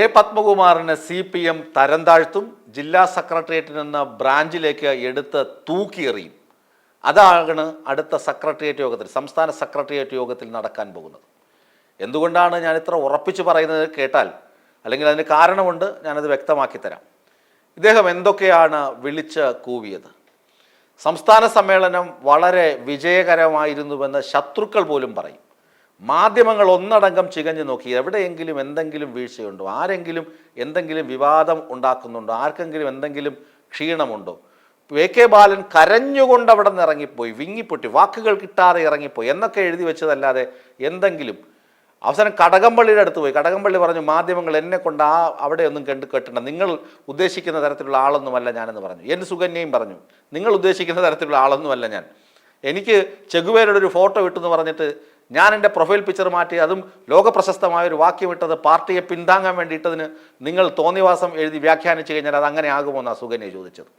A പത്മകുമാറിനെ C P M തരം താഴ്ത്തും ജില്ലാ സെക്രട്ടേറിയറ്റിൽ നിന്ന് ബ്രാഞ്ചിലേക്ക് എടുത്ത് തൂക്കിയെറിയും അതാണ് അടുത്ത സെക്രട്ടേറിയറ്റ് യോഗത്തിൽ സംസ്ഥാന സെക്രട്ടേറിയറ്റ് യോഗത്തിൽ നടക്കാൻ പോകുന്നത്. എന്തുകൊണ്ടാണ് ഞാൻ ഇത്ര ഉറപ്പിച്ച് പറയുന്നത് കേട്ടാൽ അല്ലെങ്കിൽ അതിന് കാരണമുണ്ട് ഞാനത് വ്യക്തമാക്കി തരാം. ഇദ്ദേഹം എന്തൊക്കെയാണ് വിളിച്ച് കൂവിയത്? സംസ്ഥാന സമ്മേളനം വളരെ വിജയകരമായിരുന്നുവെന്ന് ശത്രുക്കൾ പോലും പറയും. മാധ്യമങ്ങൾ ഒന്നടങ്കം ചികഞ്ഞു നോക്കി എവിടെയെങ്കിലും എന്തെങ്കിലും വീഴ്ചയുണ്ടോ? ആരെങ്കിലും എന്തെങ്കിലും വിവാദം ഉണ്ടാക്കുന്നുണ്ടോ? ആർക്കെങ്കിലും എന്തെങ്കിലും ക്ഷീണമുണ്ടോ? വെ കെ ബാലൻ കരഞ്ഞുകൊണ്ട് അവിടെ നിന്ന് ഇറങ്ങിപ്പോയി. വിങ്ങിപ്പൊട്ടി. വാക്കുകൾ കിട്ടാതെ ഇറങ്ങിപ്പോയി. എന്നൊക്കെ എഴുതി വെച്ചതല്ലാതെ എന്തെങ്കിലും. അവസാനം കടകംപള്ളിയുടെ അടുത്ത് പോയി. കടകംപള്ളി പറഞ്ഞു മാധ്യമങ്ങൾ എന്നെ കൊണ്ട് ആ അവിടെ ഒന്നും കണ്ടു കെട്ടണ്ട. നിങ്ങൾ ഉദ്ദേശിക്കുന്ന തരത്തിലുള്ള ആളൊന്നുമല്ല ഞാനെന്ന് പറഞ്ഞു. എന്റെ സുകന്യയും പറഞ്ഞു നിങ്ങൾ ഉദ്ദേശിക്കുന്ന തരത്തിലുള്ള ആളൊന്നുമല്ല ഞാൻ. എനിക്ക് ചെഗുവേരുടെ ഒരു ഫോട്ടോ ഇട്ടെന്ന് പറഞ്ഞിട്ട് ഞാൻ എന്റെ പ്രൊഫൈൽ പിക്ചർ മാറ്റി അതും ലോകപ്രശസ്തമായ ഒരു വാക്യം ഇട്ടത് പാർട്ടിയെ പിന്താങ്ങാൻ വേണ്ടിയിട്ടതിന് നിങ്ങൾ തോന്നിവാസം എഴുതി വ്യാഖ്യാനിച്ചു കഴിഞ്ഞാൽ അത് അങ്ങനെ ആകുമോ എന്നാണ് സുകന്യ ചോദിച്ചത്.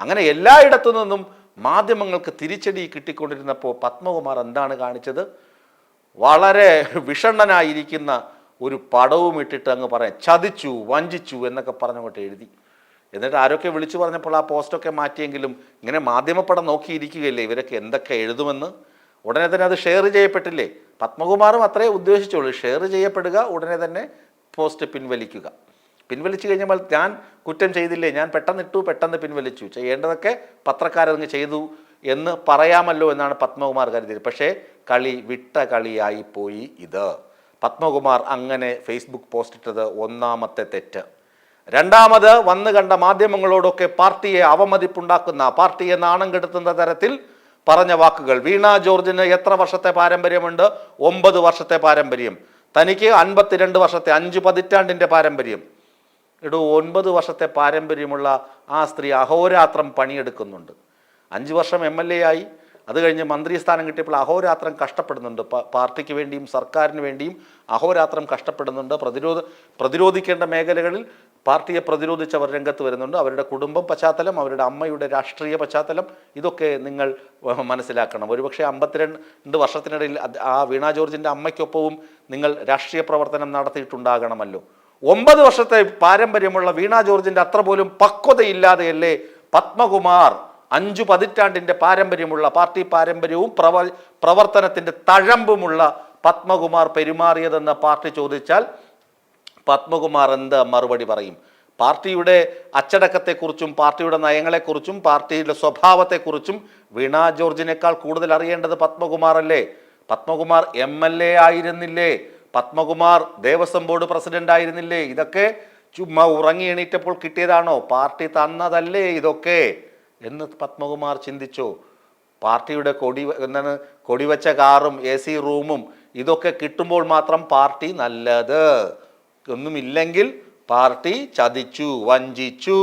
അങ്ങനെ എല്ലായിടത്തു നിന്നും മാധ്യമങ്ങൾക്ക് തിരിച്ചടി കിട്ടിക്കൊണ്ടിരുന്നപ്പോൾ പത്മകുമാർ എന്താണ് കാണിച്ചത്? വളരെ വിഷണ്ണനായിരിക്കുന്ന ഒരു പടവും ഇട്ടിട്ട് അങ്ങ് പറയാം ചതിച്ചു വഞ്ചിച്ചു എന്നൊക്കെ പറഞ്ഞുകൊണ്ട് എഴുതി. എന്നിട്ട് ആരൊക്കെ വിളിച്ചു പറഞ്ഞപ്പോൾ ആ പോസ്റ്റൊക്കെ മാറ്റിയെങ്കിലും ഇങ്ങനെ മാധ്യമപ്പടം നോക്കിയിരിക്കുകയല്ലേ ഇവരൊക്കെ എന്തൊക്കെ എഴുതുമെന്ന്? ഉടനെ തന്നെ അത് ഷെയർ ചെയ്യപ്പെട്ടില്ലേ? പത്മകുമാറും അത്രേ ഉദ്ദേശിച്ചുള്ളൂ. ഷെയർ ചെയ്യപ്പെടുക ഉടനെ തന്നെ പോസ്റ്റ് പിൻവലിക്കുക. പിൻവലിച്ചു കഴിഞ്ഞാൽ ഞാൻ കുറ്റം ചെയ്തില്ലേ? ഞാൻ പെട്ടെന്ന് ഇട്ടു പെട്ടെന്ന് പിൻവലിച്ചു. ചെയ്യേണ്ടതൊക്കെ പത്രക്കാരങ്ങ് ചെയ്തു എന്ന് പറയാമല്ലോ എന്നാണ് പത്മകുമാർ കരുതിയത്. പക്ഷേ കളി വിട്ട കളിയായി പോയി ഇത്. പത്മകുമാർ അങ്ങനെ ഫേസ്ബുക്ക് പോസ്റ്റ് ഇട്ടത് ഒന്നാമത്തെ തെറ്റ്. രണ്ടാമത് വന്നു കണ്ട മാധ്യമങ്ങളോടൊക്കെ പാർട്ടിയെ അവമതിപ്പുണ്ടാക്കുന്ന പാർട്ടിയെ നാണം കെടുത്തുന്ന തരത്തിൽ പറഞ്ഞ വാക്കുകൾ. വീണ ജോർജിന് എത്ര വർഷത്തെ പാരമ്പര്യമുണ്ട്? ഒമ്പത് വർഷത്തെ പാരമ്പര്യം. തനിക്ക് അൻപത്തിരണ്ട് വർഷത്തെ അഞ്ച് പതിറ്റാണ്ടിന്റെ പാരമ്പര്യം. ഇടൂ ഒൻപത് വർഷത്തെ പാരമ്പര്യമുള്ള ആ സ്ത്രീ അഹോരാത്രം പണിയെടുക്കുന്നുണ്ട്. അഞ്ച് വർഷം എം എൽ എ ആയി. അത് കഴിഞ്ഞ് മന്ത്രി സ്ഥാനം കിട്ടിയപ്പോൾ അഹോരാത്രം കഷ്ടപ്പെടുന്നുണ്ട്. പാർട്ടിക്ക് വേണ്ടിയും സർക്കാരിന് വേണ്ടിയും അഹോരാത്രം കഷ്ടപ്പെടുന്നുണ്ട്. പ്രതിരോധ പ്രതിരോധിക്കേണ്ട മേഖലകളിൽ പാർട്ടിയെ പ്രതിരോധിച്ചവർ രംഗത്ത് വരുന്നുണ്ട്. അവരുടെ കുടുംബം പശ്ചാത്തലം അവരുടെ അമ്മയുടെ രാഷ്ട്രീയ പശ്ചാത്തലം ഇതൊക്കെ നിങ്ങൾ മനസ്സിലാക്കണം. ഒരുപക്ഷെ അമ്പത്തിരണ്ട് വർഷത്തിനിടയിൽ ആ വീണ ജോർജിന്റെ അമ്മയ്ക്കൊപ്പവും നിങ്ങൾ രാഷ്ട്രീയ പ്രവർത്തനം നടത്തിയിട്ടുണ്ടാകണമല്ലോ. ഒമ്പത് വർഷത്തെ പാരമ്പര്യമുള്ള വീണ ജോർജിന്റെ അത്ര പോലും പക്വതയില്ലാതെയല്ലേ പത്മകുമാർ അഞ്ചു പതിറ്റാണ്ടിന്റെ പാരമ്പര്യമുള്ള പാർട്ടി പാരമ്പര്യവും പ്രവ പ്രവർത്തനത്തിന്റെ തഴമ്പുമുള്ള പത്മകുമാർ പെരുമാറിയതെന്ന് പാർട്ടി ചോദിച്ചാൽ പത്മകുമാർ എന്ത് മറുപടി പറയും? പാർട്ടിയുടെ അച്ചടക്കത്തെക്കുറിച്ചും പാർട്ടിയുടെ നയങ്ങളെക്കുറിച്ചും പാർട്ടിയുടെ സ്വഭാവത്തെക്കുറിച്ചും വീണ ജോർജിനേക്കാൾ കൂടുതൽ അറിയേണ്ടത് പത്മകുമാർ അല്ലേ പത്മകുമാർ എം എൽ എ ആയിരുന്നില്ലേ? പത്മകുമാർ ദേവസ്വം ബോർഡ് പ്രസിഡന്റ് ആയിരുന്നില്ലേ? ഇതൊക്കെ ചുമ്മാ ഉറങ്ങി എണീറ്റപ്പോൾ കിട്ടിയതാണോ? പാർട്ടി തന്നതല്ലേ ഇതൊക്കെ? എന്ന് പത്മകുമാർ ചിന്തിച്ചു. പാർട്ടിയുടെ കൊടി എന്താണ് കൊടിവച്ച കാറും എ സി റൂമും ഇതൊക്കെ കിട്ടുമ്പോൾ മാത്രം പാർട്ടി നല്ലത്. ഒന്നുമില്ലെങ്കിൽ പാർട്ടി ചതിച്ചു വഞ്ചിച്ചു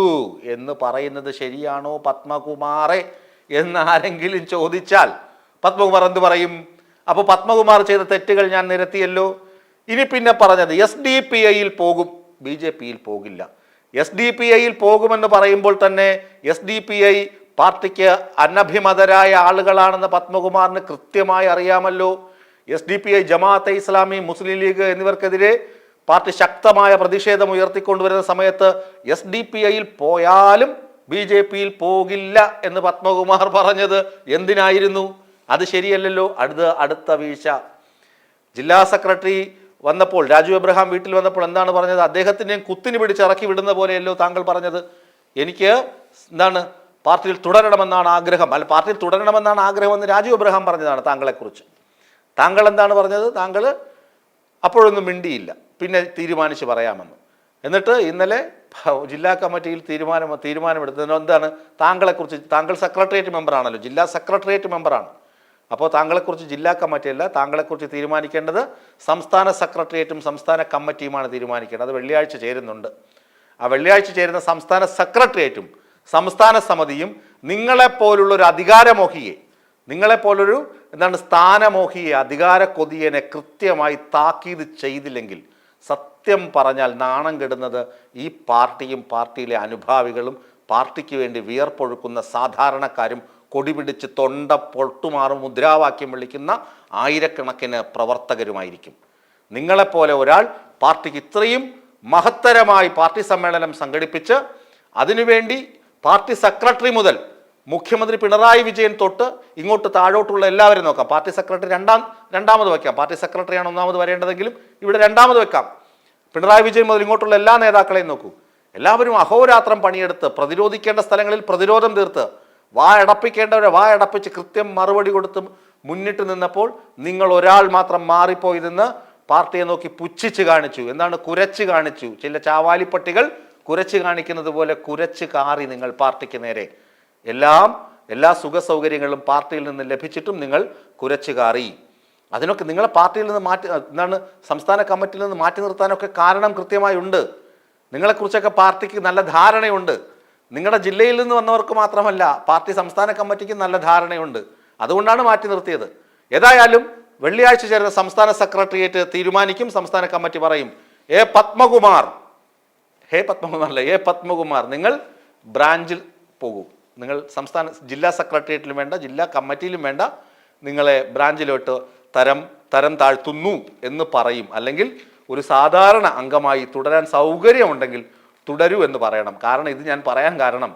എന്ന് പറയുന്നത് ശരിയാണോ പത്മകുമാറെ എന്ന് ആരെങ്കിലും ചോദിച്ചാൽ പത്മകുമാർ എന്ത് പറയും? അപ്പോൾ പത്മകുമാർ ചെയ്ത തെറ്റുകൾ ഞാൻ നിരത്തിയല്ലോ. ഇനി പിന്നെ പറഞ്ഞത് എസ് ഡി പി ഐയിൽ പോകും. ബി ജെ പിയിൽ പോകില്ല. എസ് ഡി പി ഐയിൽ പോകുമെന്ന് പറയുമ്പോൾ തന്നെ എസ് ഡി പി ഐ പാർട്ടിക്ക് അനഭിമതരായ ആളുകളാണെന്ന് പത്മകുമാറിന് കൃത്യമായി അറിയാമല്ലോ. S D P I Jamaat-e Islami Muslim League എന്നിവർക്കെതിരെ party ശക്തമായ പ്രതിഷേധം ഉയർത്തിക്കൊണ്ടുവരുന്ന സമയത്ത് എസ് ഡി പി ഐയിൽ പോയാലും ബി ജെ പിയിൽ പോകില്ല എന്ന് പത്മകുമാർ പറഞ്ഞത് എന്തിനായിരുന്നു? അത് ശരിയല്ലല്ലോ. അടുത്ത അടുത്ത വീഴ്ച. ജില്ലാ സെക്രട്ടറി വന്നപ്പോൾ രാജു എബ്രഹാം വീട്ടിൽ വന്നപ്പോൾ എന്താണ് പറഞ്ഞത്? അദ്ദേഹത്തിനെയും കുത്തിന് പിടിച്ച് ഇറക്കി വിടുന്ന പോലെയല്ലോ താങ്കൾ പറഞ്ഞത്. എനിക്ക് എന്താണ് പാർട്ടിയിൽ തുടരണമെന്നാണ് ആഗ്രഹം. അല്ല പാർട്ടിയിൽ തുടരണമെന്നാണ് ആഗ്രഹം എന്ന് രാജു എബ്രഹാം പറഞ്ഞതാണ് താങ്കളെക്കുറിച്ച്. താങ്കൾ എന്താണ് പറഞ്ഞത്? താങ്കൾ അപ്പോഴൊന്നും മിണ്ടിയില്ല. പിന്നെ തീരുമാനിച്ച് പറയാമെന്ന്. എന്നിട്ട് ഇന്നലെ ജില്ലാ കമ്മിറ്റിയിൽ തീരുമാനം തീരുമാനമെടുത്തതിന് എന്താണ്? താങ്കളെക്കുറിച്ച് താങ്കൾ സെക്രട്ടേറിയറ്റ് മെമ്പറാണല്ലോ ജില്ലാ സെക്രട്ടേറിയറ്റ് മെമ്പറാണ്. അപ്പോൾ താങ്കളെക്കുറിച്ച് ജില്ലാ കമ്മിറ്റിയല്ല താങ്കളെക്കുറിച്ച് തീരുമാനിക്കേണ്ടത് സംസ്ഥാന സെക്രട്ടേറിയറ്റും സംസ്ഥാന കമ്മിറ്റിയുമാണ് തീരുമാനിക്കേണ്ടത്. അത് വെള്ളിയാഴ്ച ചേരുന്നുണ്ട്. ആ വെള്ളിയാഴ്ച ചേരുന്ന സംസ്ഥാന സെക്രട്ടേറിയറ്റും സംസ്ഥാന സമിതിയും നിങ്ങളെപ്പോലുള്ള ഒരു അധികാരമോഹിയെ നിങ്ങളെപ്പോലൊരു എന്താണ് സ്ഥാനമോഹിയെ അധികാര കൊതിയനെ കൃത്യമായി താക്കീത് ചെയ്തില്ലെങ്കിൽ സത്യം പറഞ്ഞാൽ നാണം കെടുന്നത് ഈ പാർട്ടിയും പാർട്ടിയിലെ അനുഭാവികളും പാർട്ടിക്ക് വേണ്ടി വിയർപ്പൊഴുക്കുന്ന സാധാരണക്കാരും കൊടിപിടിച്ച് തൊണ്ട പൊട്ടുമാറും മുദ്രാവാക്യം വിളിക്കുന്ന ആയിരക്കണക്കിന് പ്രവർത്തകരുമായിരിക്കും. നിങ്ങളെപ്പോലെ ഒരാൾ പാർട്ടിക്ക് ഇത്രയും മഹത്തരമായി പാർട്ടി സമ്മേളനം സംഘടിപ്പിച്ച് അതിനുവേണ്ടി പാർട്ടി സെക്രട്ടറി മുതൽ മുഖ്യമന്ത്രി പിണറായി വിജയൻ തൊട്ട് ഇങ്ങോട്ട് താഴോട്ടുള്ള എല്ലാവരും നോക്കാം. പാർട്ടി സെക്രട്ടറി രണ്ടാം രണ്ടാമത് വയ്ക്കാം. പാർട്ടി സെക്രട്ടറിയാണ് ഒന്നാമത് വരേണ്ടതെങ്കിലും ഇവിടെ രണ്ടാമത് വെക്കാം പിണറായി വിജയൻ മുതൽ ഇങ്ങോട്ടുള്ള എല്ലാ നേതാക്കളെയും നോക്കൂ. എല്ലാവരും അഹോരാത്രം പണിയെടുത്ത് പ്രതിരോധിക്കേണ്ട സ്ഥലങ്ങളിൽ പ്രതിരോധം തീർത്ത് വാ അടപ്പിക്കേണ്ടവരെ വാ അടപ്പിച്ച് കൃത്യം മറുപടി കൊടുത്ത് മുന്നിട്ട് നിന്നപ്പോൾ നിങ്ങൾ ഒരാൾ മാത്രം മാറിപ്പോയി നിന്ന് പാർട്ടിയെ നോക്കി പുച്ഛിച്ച് കാണിച്ചു. എന്താണ് കുരച്ച് കാണിച്ചു? ചില ചാവാലിപ്പട്ടികൾ കുരച്ച് കാണിക്കുന്നത് പോലെ കുരച്ച് കാറി നിങ്ങൾ പാർട്ടിക്ക് നേരെ. എല്ലാം എല്ലാ സുഖ സൗകര്യങ്ങളും പാർട്ടിയിൽ നിന്ന് ലഭിച്ചിട്ടും നിങ്ങൾ കുരച്ച് കാറി അതിനൊക്കെ നിങ്ങളെ പാർട്ടിയിൽ നിന്ന് മാറ്റി എന്താണ് സംസ്ഥാന കമ്മിറ്റിയിൽ നിന്ന് മാറ്റി നിർത്താനൊക്കെ കാരണം കൃത്യമായി ഉണ്ട്. നിങ്ങളെക്കുറിച്ചൊക്കെ പാർട്ടിക്ക് നല്ല ധാരണയുണ്ട്. നിങ്ങളുടെ ജില്ലയിൽ നിന്ന് വന്നവർക്ക് മാത്രമല്ല പാർട്ടി സംസ്ഥാന കമ്മിറ്റിക്ക് നല്ല ധാരണയുണ്ട്. അതുകൊണ്ടാണ് മാറ്റി നിർത്തിയത്. ഏതായാലും വെള്ളിയാഴ്ച ചേരുന്ന സംസ്ഥാന സെക്രട്ടേറിയറ്റ് തീരുമാനിക്കും സംസ്ഥാന കമ്മിറ്റി പറയും. എ പത്മകുമാർ ഹേ പത്മകുമാർ അല്ലേ എ പത്മകുമാർ നിങ്ങൾ ബ്രാഞ്ചിൽ പോകൂ. നിങ്ങൾ സംസ്ഥാന ജില്ലാ സെക്രട്ടേറിയറ്റിലും വേണ്ട ജില്ലാ കമ്മിറ്റിയിലും വേണ്ട നിങ്ങളെ ബ്രാഞ്ചിലോട്ട് തരം തരം താഴ്ത്തുന്നു എന്ന് പറയും. അല്ലെങ്കിൽ ഒരു സാധാരണ അംഗമായി തുടരാൻ സൗകര്യമുണ്ടെങ്കിൽ തുടരൂ എന്ന് പറയണം. കാരണം ഇത് ഞാൻ പറയാൻ കാരണം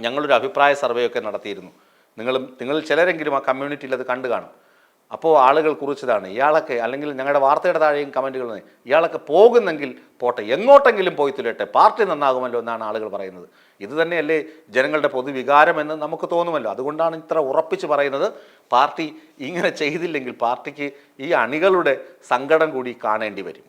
ഞങ്ങളൊരു അഭിപ്രായ സർവേ ഒക്കെ നടത്തിയിരുന്നു. നിങ്ങളും നിങ്ങൾ ചിലരെങ്കിലും ആ കമ്മ്യൂണിറ്റിയിൽ അത് കണ്ടു കാണും. അപ്പോൾ ആളുകൾ കുറിച്ചതാണ്. ഇയാളൊക്കെ അല്ലെങ്കിൽ ഞങ്ങളുടെ വാർത്തയുടെ താഴെയും കമന്റുകൾ ഇയാളൊക്കെ പോകുന്നെങ്കിൽ പോട്ടെ എങ്ങോട്ടെങ്കിലും പോയി തുലട്ടെ പാർട്ടി നന്നാകുമല്ലോ എന്നാണ് ആളുകൾ പറയുന്നത്. ഇത് തന്നെയല്ലേ ജനങ്ങളുടെ പൊതുവികാരമെന്ന് നമുക്ക് തോന്നുമല്ലോ. അതുകൊണ്ടാണ് ഇത്ര ഉറപ്പിച്ച് പറയുന്നത്. പാർട്ടി ഇങ്ങനെ ചെയ്തില്ലെങ്കിൽ പാർട്ടിക്ക് ഈ അണികളുടെ സങ്കടം കൂടി കാണേണ്ടി വരും.